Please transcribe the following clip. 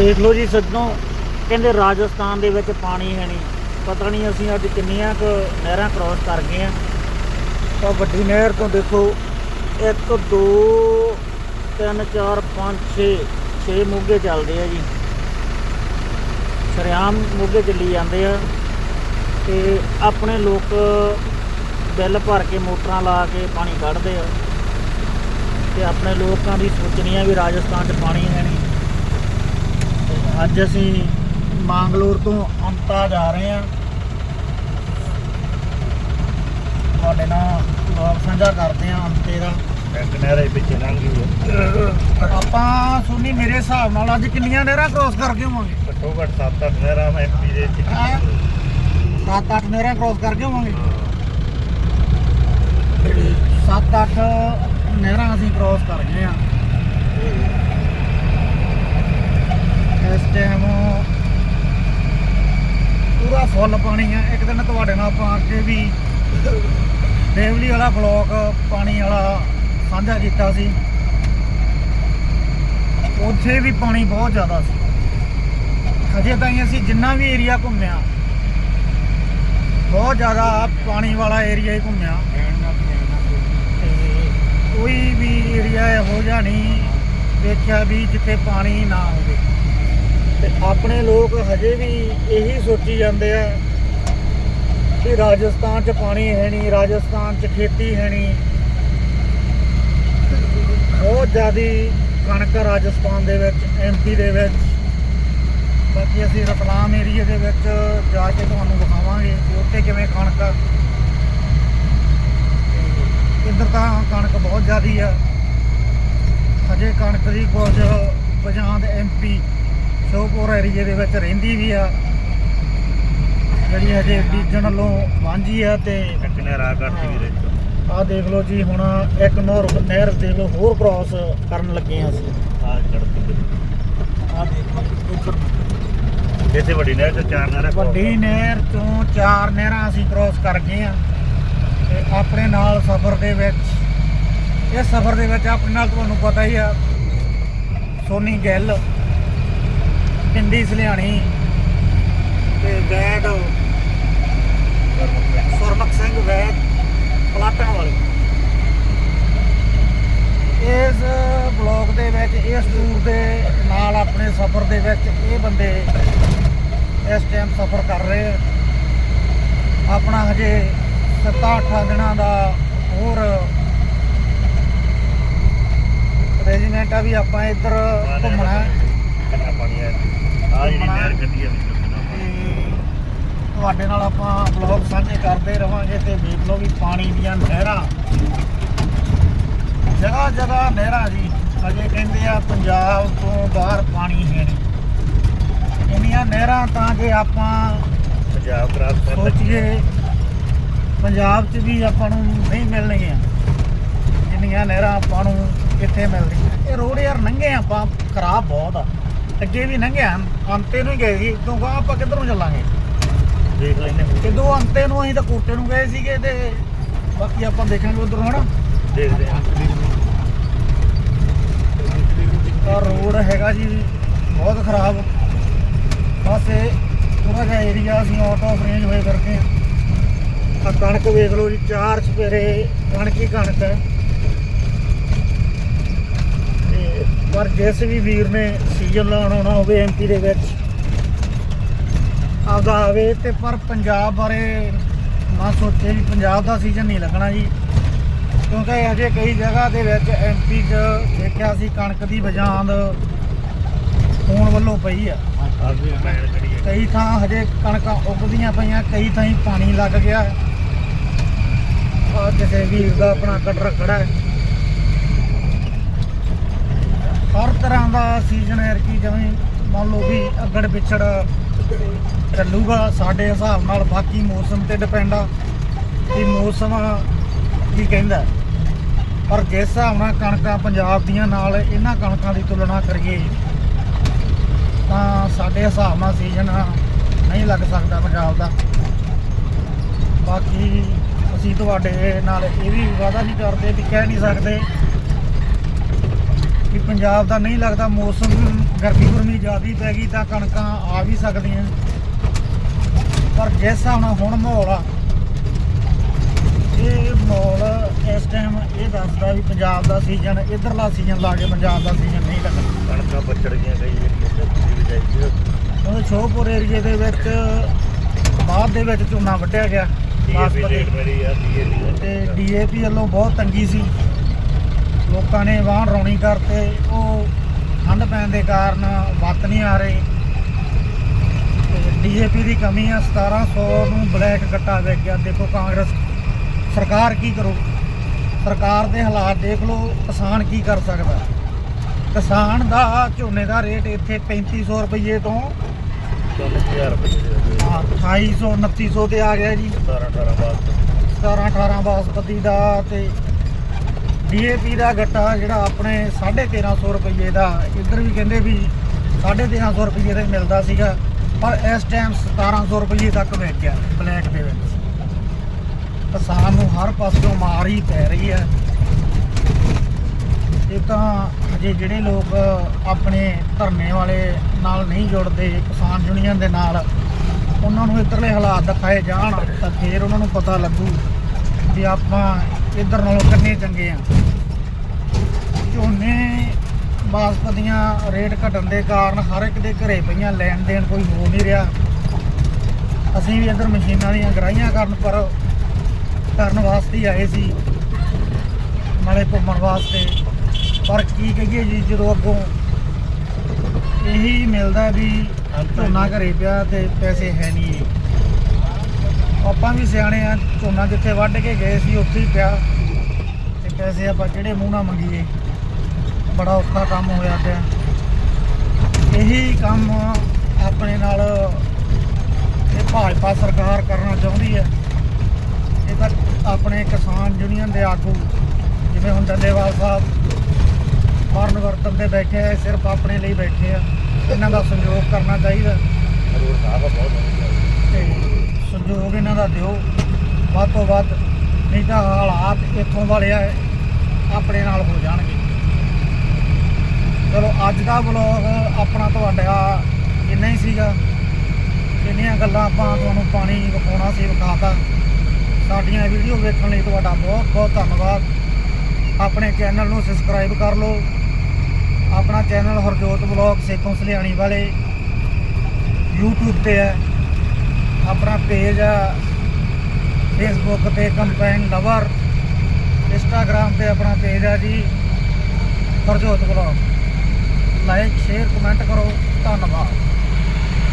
ਦੇਖ ਲਓ ਜੀ ਸੱਜਣੋ, ਕਹਿੰਦੇ ਰਾਜਸਥਾਨ ਦੇ ਵਿੱਚ ਪਾਣੀ ਹੈ ਨਹੀਂ। ਪਤਾ ਨਹੀਂ ਅਸੀਂ ਅੱਜ ਕਿੰਨੀਆਂ ਕੁ ਨਹਿਰਾਂ ਕ੍ਰਾਸ ਕਰ ਗਏ ਆ ਤਾਂ ਵੱਡੀ ਨਹਿਰ ਤੋਂ ਦੇਖੋ 1 2 3 4 5 6 6 ਮੋਗੇ ਚੱਲਦੇ ਆ ਜੀ। ਸ਼ਰਿਆਮ ਮੋਗੇ ਚੱਲੀ ਜਾਂਦੇ ਆ ਤੇ ਆਪਣੇ ਲੋਕ ਬਿੱਲ ਭਰ ਕੇ ਮੋਟਰਾਂ ਲਾ ਕੇ ਪਾਣੀ ਕੱਢਦੇ ਆ। ਤੇ ਆਪਣੇ ਲੋਕਾਂ ਦੀ ਸੋਚਣੀ ਆ ਵੀ ਰਾਜਸਥਾਨ 'ਚ ਪਾਣੀ ਹੈ ਨਹੀਂ। ਅੱਜ ਅਸੀਂ ਮੰਗਲੌਰ ਤੋਂ ਅੰਤਾ ਜਾ ਰਹੇ ਹਾਂ। ਤੁਹਾਡੇ ਨਾਲ ਵਲੌਗ ਸਾਂਝਾ ਕਰਦੇ ਹਾਂ ਅੰਤੇ ਦਾ। ਨਹਿਰ ਪਿੱਛੇ ਲੰਘ ਆਪਾਂ ਸੁਣੀ ਮੇਰੇ ਹਿਸਾਬ ਨਾਲ ਅੱਜ ਕਿੰਨੀਆਂ ਨਹਿਰਾਂ ਕ੍ਰੋਸ ਕਰਕੇ ਹੋਵਾਂਗੇ ਘੱਟੋ ਘੱਟ 7-8 ਨਹਿਰਾਂ ਐਮਪੀ ਦੇ ਵਿੱਚ ਹੈਂ? ਸੱਤ ਅੱਠ ਨਹਿਰਾਂ ਕ੍ਰੋਸ ਕਰਕੇ ਹੋਵਾਂਗੇ ਸੱਤ ਅੱਠ ਨਹਿਰਾਂ ਅਸੀਂ ਕ੍ਰੋਸ ਕਰ ਗਏ ਆ ਇਸ ਟਾਈਮ ਪੂਰਾ ਫੁੱਲ ਪਾਣੀ ਆ। ਇੱਕ ਦਿਨ ਤੁਹਾਡੇ ਨਾਲ ਆਪਾਂ ਅੱਗੇ ਵੀ ਦੇਵਲੀ ਵਾਲਾ ਬਲੌਕ ਪਾਣੀ ਵਾਲਾ ਸਾਂਝਾ ਕੀਤਾ ਸੀ। ਉੱਥੇ ਵੀ ਪਾਣੀ ਬਹੁਤ ਜ਼ਿਆਦਾ ਸੀ। ਅਜੇ ਤਾਈਂ ਅਸੀਂ ਜਿੰਨਾ ਵੀ ਏਰੀਆ ਘੁੰਮਿਆ, ਬਹੁਤ ਜ਼ਿਆਦਾ ਪਾਣੀ ਵਾਲਾ ਏਰੀਆ ਹੀ ਘੁੰਮਿਆ। ਤੇ ਕੋਈ ਵੀ ਏਰੀਆ ਇਹੋ ਜਿਹਾ ਨਹੀਂ ਦੇਖਿਆ ਵੀ ਜਿੱਥੇ ਪਾਣੀ ਨਾ ਹੋਵੇ। ਆਪਣੇ ਲੋਕ ਹਜੇ ਵੀ ਇਹੀ ਸੋਚੀ ਜਾਂਦੇ ਆ ਕਿ ਰਾਜਸਥਾਨ 'ਚ ਪਾਣੀ ਹੈ ਨਹੀਂ, ਰਾਜਸਥਾਨ 'ਚ ਖੇਤੀ ਹੈ ਨਹੀਂ। ਬਹੁਤ ਜ਼ਿਆਦੀ ਕਣਕ ਆ ਰਾਜਸਥਾਨ ਦੇ ਵਿੱਚ ਐਮਪੀ ਦੇ ਵਿੱਚ। ਬਾਕੀ ਅਸੀਂ ਰਤਲਾਮ ਏਰੀਆ ਦੇ ਵਿੱਚ ਜਾ ਕੇ ਤੁਹਾਨੂੰ ਦਿਖਾਵਾਂਗੇ ਕਿ ਉੱਥੇ ਕਿਵੇਂ ਕਣਕ ਆ। ਇੱਧਰ ਤਾਂ ਕਣਕ ਬਹੁਤ ਜ਼ਿਆਦੀ ਆ। ਹਜੇ ਕਣਕ ਦੀ ਕੁਝ ਪਛਾਣ ਐਮਪੀ ਸ਼ੋਪੁਰ ਏਰੀਏ ਦੇ ਵਿੱਚ ਰਹਿੰਦੀ ਵੀ ਆ। ਜਿਹੜੀ ਹਜੇ ਬੀਜਣ ਵੱਲੋਂ ਵਾਂਝੀ ਆ ਤੇ ਇੱਕ ਨਹਿਰ ਆ ਕਰਤੀ ਵੀਰੇ। ਆਹ ਦੇਖ ਲਓ ਜੀ ਹੁਣ ਇੱਕ ਨਹਿਰ ਨਹਿਰ ਦੇਖ ਲਓ ਹੋਰ ਕ੍ਰਾਸ ਕਰਨ ਲੱਗੇ ਆ ਅਸੀਂ ਆ ਕਰਤੀ ਆਹ ਦੇਖ ਲਓ ਇੱਧਰ। ਇੱਥੇ ਵੱਡੀ ਨਹਿਰ ਤੇ ਚਾਰ ਨਹਿਰਾਂ ਵੱਡੀ ਨਹਿਰ ਤੋਂ ਚਾਰ ਨਹਿਰਾਂ ਅਸੀਂ ਕ੍ਰਾਸ ਕਰ ਗਏ ਆ। ਤੇ ਆਪਣੇ ਨਾਲ ਸਫ਼ਰ ਦੇ ਵਿੱਚ ਇਹ ਸਫ਼ਰ ਦੇ ਵਿੱਚ ਆਪਣੇ ਨਾਲ ਤੁਹਾਨੂੰ ਪਤਾ ਹੀ ਆ ਸੋਨੀ ਗਿੱਲ ਪਿੰਡੀ ਸਲਿਆਣੀ ਤੇ ਵੈਦ ਸਰਮਕ ਸਿੰਘ ਵੈਦ ਪਲਾਟਾਂ ਵਾਲੇ। ਇਸ ਬਲੌਗ ਦੇ ਵਿੱਚ ਇਸ ਟੂਰ ਦੇ ਨਾਲ ਆਪਣੇ ਸਫ਼ਰ ਦੇ ਵਿੱਚ ਇਹ ਬੰਦੇ ਇਸ ਟਾਈਮ ਸਫ਼ਰ ਕਰ ਰਹੇ ਆਪਣਾ ਹਜੇ 7-8 ਦਿਨਾਂ ਦਾ ਹੋਰ ਰੈਜੀਮੈਂਟ ਆ ਵੀ ਆਪਾਂ ਇੱਧਰ ਘੁੰਮਣਾ। ਹੈ ਕਿੰਨਾ ਪਾਣੀ ਹੈ ਆ ਤੇ ਤੁਹਾਡੇ ਨਾਲ ਆਪਾਂ ਬਲੌਗ ਸਾਂਝੇ ਕਰਦੇ ਰਵਾਂਗੇ ਤੇ ਦੇਖ ਲਓ ਵੀ ਪਾਣੀ ਦੀਆਂ ਨਹਿਰਾਂ। ਜਗ੍ਹਾ ਜਗ੍ਹਾ ਨਹਿਰਾਂ ਜੀ ਅਜੇ ਕਹਿੰਦੇ ਆ ਪੰਜਾਬ ਤੋਂ ਬਾਹਰ ਪਾਣੀ ਹੈ ਨਹੀਂ। ਇੰਨੀਆਂ ਨਹਿਰਾਂ ਤਾਂ ਕਿ ਆਪਾਂ ਪੰਜਾਬ ਕਰਾਸ ਕਰ ਸੋਚੀਏ ਪੰਜਾਬ 'ਚ ਵੀ ਆਪਾਂ ਨੂੰ ਨਹੀਂ ਮਿਲਣਗੀਆਂ। ਜਿੰਨੀਆਂ ਨਹਿਰਾਂ ਆਪਾਂ ਨੂੰ ਇੱਥੇ ਮਿਲਦੀਆਂ। ਇਹ ਰੋਡ ਯਾਰ ਲੰਘੇ ਆਪਾਂ ਖਰਾਬ ਬਹੁਤ ਆ। ਅੱਗੇ ਵੀ ਲੰਘੇ ਹਨ ਅੰਤੇ ਨੂੰ ਹੀ ਗਏ ਸੀ ਤੋਂ ਗਾਂ ਆਪਾਂ ਕਿੱਧਰ ਚੱਲਾਂਗੇ? ਦੇਖ ਲੈਨੇ ਕਿਦੋਂ ਅੰਤੇ ਨੂੰ ਅਸੀਂ ਤਾਂ ਕੋਟੇ ਨੂੰ ਗਏ ਸੀਗੇ ਤੇ ਬਾਕੀ ਆਪਾਂ ਦੇਖਾਂਗੇ ਉਧਰੋਂ ਹਨਾ? ਦੇਖਦੇ ਹਾਂ। ਤਾਂ ਰੋਡ ਹੈਗਾ ਜੀ ਬਹੁਤ ਖਰਾਬ। ਬਸ ਇਹ ਥੋੜਾ ਜਿਹਾ ਏਰੀਆ ਅਸੀਂ ਆਊਟ ਆਫ ਰੇਂਜ ਹੋਏ ਕਰਕੇ ਆ। ਕਣਕ ਵੇਖ ਲਓ ਜੀ ਚਾਰ ਸਪੇਰੇ ਕਣਕ ਹੀ ਕਣਕ ਹੈ ਤੇ ਪਰ ਜਿਸ ਵੀ ਵੀਰ ਨੇ ਸੀਜ਼ਨ ਲਾਉਣ ਆਉਣਾ ਹੋਵੇ ਐਮਪੀ ਦੇ ਵਿੱਚ, ਆਪਦਾ ਆਵੇ ਤੇ ਪਰ ਪੰਜਾਬ ਬਾਰੇ ਨਾ ਸੋਚੇ ਵੀ ਪੰਜਾਬ ਦਾ ਸੀਜ਼ਨ ਨਹੀਂ ਲੱਗਣਾ ਜੀ। ਕਿਉਂਕਿ ਅਜੇ ਕਈ ਜਗ੍ਹਾ ਦੇ ਵਿੱਚ ਐਮਪੀ 'ਚ ਦੇਖਿਆ ਸੀ ਕਣਕ ਦੀ ਬਜਾਂਦ ਹੋਣ ਵੱਲੋਂ ਪਈ ਆ। ਕਈ ਥਾਂ ਹਜੇ ਕਣਕਾਂ ਉੱਗਦੀਆਂ ਪਈਆਂ, ਕਈ ਥਾਂ ਪਾਣੀ ਲੱਗ ਗਿਆ। ਆ ਕਿਸੇ ਵੀਰ ਦਾ ਆਪਣਾ ਕਟਰ ਖੜਾ ਹੈ। ਹਰ ਤਰ੍ਹਾਂ ਦਾ ਸੀਜ਼ਨ ਹੈ ਕਿ ਜਿਵੇਂ ਮੰਨ ਲਓ ਵੀ ਅੱਗੜ ਪਿਛੜ ਚੱਲੂਗਾ, ਸਾਡੇ ਹਿਸਾਬ ਨਾਲ ਬਾਕੀ ਮੌਸਮ ਤੇ ਡਿਪੈਂਡ ਆ ਕਿ ਮੌਸਮ ਕੀ ਕਹਿੰਦਾ। ਪਰ ਜਿਸ ਹਿਸਾਬ ਨਾਲ ਕਣਕਾਂ ਪੰਜਾਬ ਦੀਆਂ ਨਾਲ ਇਹਨਾਂ ਕਣਕਾਂ ਦੀ ਤੁਲਨਾ ਕਰੀਏ, ਤਾਂ ਸਾਡੇ ਹਿਸਾਬ ਨਾਲ ਸੀਜ਼ਨ ਨਹੀਂ ਲੱਗ ਸਕਦਾ ਪੰਜਾਬ ਦਾ। ਬਾਕੀ ਅਸੀਂ ਤੁਹਾਡੇ ਨਾਲ ਇਹ ਵੀ ਵਾਅਦਾ ਨਹੀਂ ਕਰਦੇ ਵੀ ਕਹਿ ਨਹੀਂ ਸਕਦੇ ਕਿ ਪੰਜਾਬ ਦਾ ਨਹੀਂ ਲੱਗਦਾ ਮੌਸਮ ਗਰਮੀ ਗੁਰਮੀ ਜ਼ਿਆਦੀ ਪੈ ਗਈ ਤਾਂ ਕਣਕਾਂ ਆ ਵੀ ਸਕਦੀਆਂ। ਪਰ ਜਿਸ ਹਿਸਾਬ ਨਾਲ ਹੁਣ ਮਾਹੌਲ ਆ ਇਹ ਮਾਹੌਲ ਇਸ ਟਾਈਮ ਇਹ ਦੱਸਦਾ ਵੀ ਪੰਜਾਬ ਦਾ ਸੀਜ਼ਨ ਇਧਰਲਾ ਸੀਜ਼ਨ ਲਾ ਕੇ ਪੰਜਾਬ ਦਾ ਸੀਜ਼ਨ ਨਹੀਂ ਲੱਗਣਾ ਕਣਕਾਂ ਬੱਚੜ ਗਈਆਂ ਕਈ ਏਰੀਏ ਤੇ ਪੂਰੀ ਵਿਜਾਈ ਚ ਕਿਉਂਕਿ ਸ਼ੋਹਪੁਰ ਏਰੀਏ ਦੇ ਵਿੱਚ ਬਾਅਦ ਦੇ ਵਿੱਚ ਝੋਨਾ ਵੱਢਿਆ ਗਿਆ। ਡੀਏਪੀ। ਰੇਟ ਮੇਰੀ ਆ ਡੀਏਪੀ ਤੇ ਡੀਏਪੀ ਵੱਲੋਂ ਬਹੁਤ ਤੰਗੀ ਸੀ। ਲੋਕਾਂ ਨੇ ਵਾਹਣ ਰੌਣੀ ਕਰਤੇ ਉਹ ਠੰਡ ਪੈਣ ਦੇ ਕਾਰਨ ਵੱਤ ਨਹੀਂ ਆ ਰਹੇ। ਡੀਏਪੀ ਦੀ ਕਮੀ ਆ 1700 ਨੂੰ ਬਲੈਕ ਕੱਟਾ ਵੇਚ ਗਿਆ। ਦੇਖੋ ਕਾਂਗਰਸ ਸਰਕਾਰ ਕੀ ਕਰੂ? ਸਰਕਾਰ ਦੇ ਹਾਲਾਤ ਦੇਖ ਲਓ ਕਿਸਾਨ ਕੀ ਕਰ ਸਕਦਾ? ਕਿਸਾਨ ਦਾ ਝੋਨੇ ਦਾ ਰੇਟ ਇੱਥੇ 3500 ਰੁਪਏ ਤੋਂ 40000 ਰੁਪਏ ਹਾਂ, 2800 2900 ਤੇ ਆ ਗਿਆ ਜੀ। 17 18 ਬਾਅਦ। 17 18 ਬਾਸਪਤੀ ਦਾ ਤੇ ਡੀਏਪੀ ਦਾ ਗੱਟਾ ਜਿਹੜਾ ਆਪਣੇ 1350 ਰੁਪਏ ਦਾ, ਇੱਧਰ ਵੀ ਕਹਿੰਦੇ ਵੀ 1350 ਰੁਪਏ ਦਾ ਮਿਲਦਾ ਸੀਗਾ, ਪਰ ਇਸ ਟਾਈਮ 1700 ਰੁਪਏ ਤੱਕ ਵਿਕ ਗਿਆ ਬਲੈਕ ਦੇ ਵਿੱਚ। ਕਿਸਾਨ ਨੂੰ ਹਰ ਪਾਸਿਓਂ ਮਾਰ ਹੀ ਪੈ ਰਹੀ ਹੈ। ਇਹ ਤਾਂ ਹਜੇ ਜਿਹੜੇ ਲੋਕ ਆਪਣੇ ਧਰਨੇ ਵਾਲੇ ਨਾਲ ਨਹੀਂ ਜੁੜਦੇ, ਕਿਸਾਨ ਯੂਨੀਅਨ ਦੇ ਨਾਲ, ਉਹਨਾਂ ਨੂੰ ਇੱਧਰਲੇ ਹਾਲਾਤ ਦਿਖਾਏ ਜਾਣ ਤਾਂ ਫਿਰ ਉਹਨਾਂ ਨੂੰ ਪਤਾ ਲੱਗੂ ਵੀ ਆਪਾਂ ਇੱਧਰ ਨਾਲੋਂ ਕਿੰਨੇ ਚੰਗੇ ਆ? ਝੋਨੇ ਬਾਸਪਤੀਆਂ ਰੇਟ ਘਟਣ ਦੇ ਕਾਰਨ ਹਰ ਇੱਕ ਦੇ ਘਰੇ ਪਈਆਂ ਲੈਣ ਦੇਣ ਕੋਈ ਹੋ ਨਹੀਂ ਰਿਹਾ। ਅਸੀਂ ਵੀ ਇੱਧਰ ਮਸ਼ੀਨਾਂ ਦੀਆਂ ਗਰਾਈਆਂ ਕਰਨ ਪਰ ਕਰਨ ਵਾਸਤੇ ਆਏ ਸੀ। ਨਾਲੇ ਘੁੰਮਣ ਵਾਸਤੇ। ਪਰ ਕੀ ਕਹੀਏ ਜੀ ਜਦੋਂ ਅੱਗੋਂ ਇਹੀ ਮਿਲਦਾ ਵੀ ਝੋਨਾ ਘਰੇ ਪਿਆ ਤੇ ਪੈਸੇ ਹੈ ਨਹੀਂ। ਆਪਾਂ ਵੀ ਸਿਆਣੇ ਆ ਝੋਨਾ ਜਿੱਥੇ ਵੱਢ ਕੇ ਗਏ ਸੀ ਉੱਥੇ ਹੀ ਪਿਆ। ਤੇ ਪੈਸੇ ਆਪਾਂ ਜਿਹੜੇ ਮੂੰਹ ਨਾਲ ਮੰਗੀਏ? ਬੜਾ ਔਖਾ ਕੰਮ ਹੋਇਆ ਪਿਆ। ਇਹੀ ਕੰਮ ਆਪਣੇ ਨਾਲ ਇਹ ਭਾਜਪਾ ਸਰਕਾਰ ਕਰਨਾ ਚਾਹੁੰਦੀ ਹੈ। ਇਹ ਤਾਂ ਆਪਣੇ ਕਿਸਾਨ ਯੂਨੀਅਨ ਦੇ ਆਗੂ ਜਿਵੇਂ ਹੁਣ ਡੱਲੇਵਾਲ ਸਾਹਿਬ ਮਰਨ ਵਰਤਨ ਤੇ ਬੈਠੇ ਆ ਸਿਰਫ ਆਪਣੇ ਲਈ ਬੈਠੇ ਆ। ਇਹਨਾਂ ਦਾ ਸਹਿਯੋਗ ਕਰਨਾ ਚਾਹੀਦਾ। ਰੋਡ ਸਾਹਿਬ ਬਹੁਤ ਵਧੀਆ। ਸਹਿਯੋਗ ਇਹਨਾਂ ਦਾ ਦਿਓ। ਵੱਧ ਤੋਂ ਵੱਧ ਨਹੀਂ ਤਾਂ ਹਾਲਾਤ ਇੱਥੋਂ ਵਾਲੇ ਆ, ਆਪਣੇ ਨਾਲ ਹੋ ਜਾਣਗੇ। ਚਲੋ, ਅੱਜ ਦਾ ਵਲੌਗ ਆਪਣਾ ਤੁਹਾਡਾ ਇੰਨਾ ਹੀ ਸੀਗਾ। ਇੰਨੀਆਂ ਗੱਲਾਂ ਆਪਾਂ ਤੁਹਾਨੂੰ ਪਾਣੀ ਵਿਖਾਉਣਾ ਸੀ, ਵਿਖਾਤਾ। ਸਾਡੀਆਂ ਵੀਡੀਓ ਵੇਖਣ ਲਈ ਤੁਹਾਡਾ ਬਹੁਤ ਬਹੁਤ ਧੰਨਵਾਦ। ਆਪਣੇ ਚੈਨਲ ਨੂੰ ਸਬਸਕ੍ਰਾਈਬ ਕਰ ਲਓ। ਆਪਣਾ ਚੈਨਲ ਹਰਜੋਤ ਵਲੌਗ ਸੇਖੋਂ ਸਲਿਆਣੀ ਵਾਲੇ YouTube ਤੇ ਹੈ। ਆਪਣਾ ਪੇਜ ਆ ਫੇਸਬੁੱਕ ਤੇ ਕੰਪੈਨ ਲਵਰ ਇੰਸਟਾਗ੍ਰam ਤੇ ਆਪਣਾ ਪੇਜ ਆ ਜੀ Harjot vlog. Like share comment ਕਰੋ। ਧੰਨਵਾਦ।